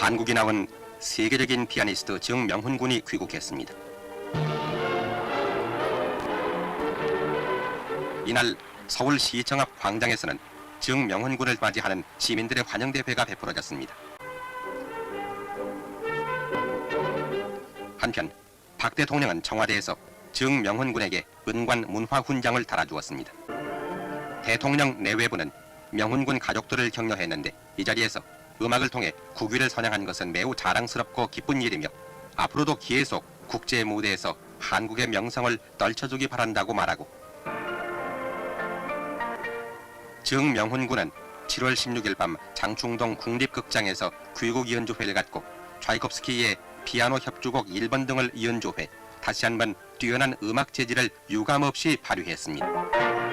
한국에 나온 세계적인 피아니스트 정명훈 군이 귀국했습니다. 이날 서울시청 앞 광장에서는 정명훈 군을 맞이하는 시민들의 환영 대회가 베풀어졌습니다. 한편 박 대통령은 청와대에서 정명훈 군에게 은관 문화 훈장을 달아주었습니다. 대통령 내외부는 명훈 군 가족들을 격려했는데 이 자리에서 음악을 통해 국위를 선양한 것은 매우 자랑스럽고 기쁜 일이며 앞으로도 계속 국제 무대에서 한국의 명성을 떨쳐주기 바란다고 말하고 정명훈 군은 7월 16일 밤 장충동 국립극장에서 귀국 연주회를 갖고 차이콥스키의 피아노 협주곡 1번 등을 연주해 다시 한번 뛰어난 음악 재질을 유감없이 발휘했습니다.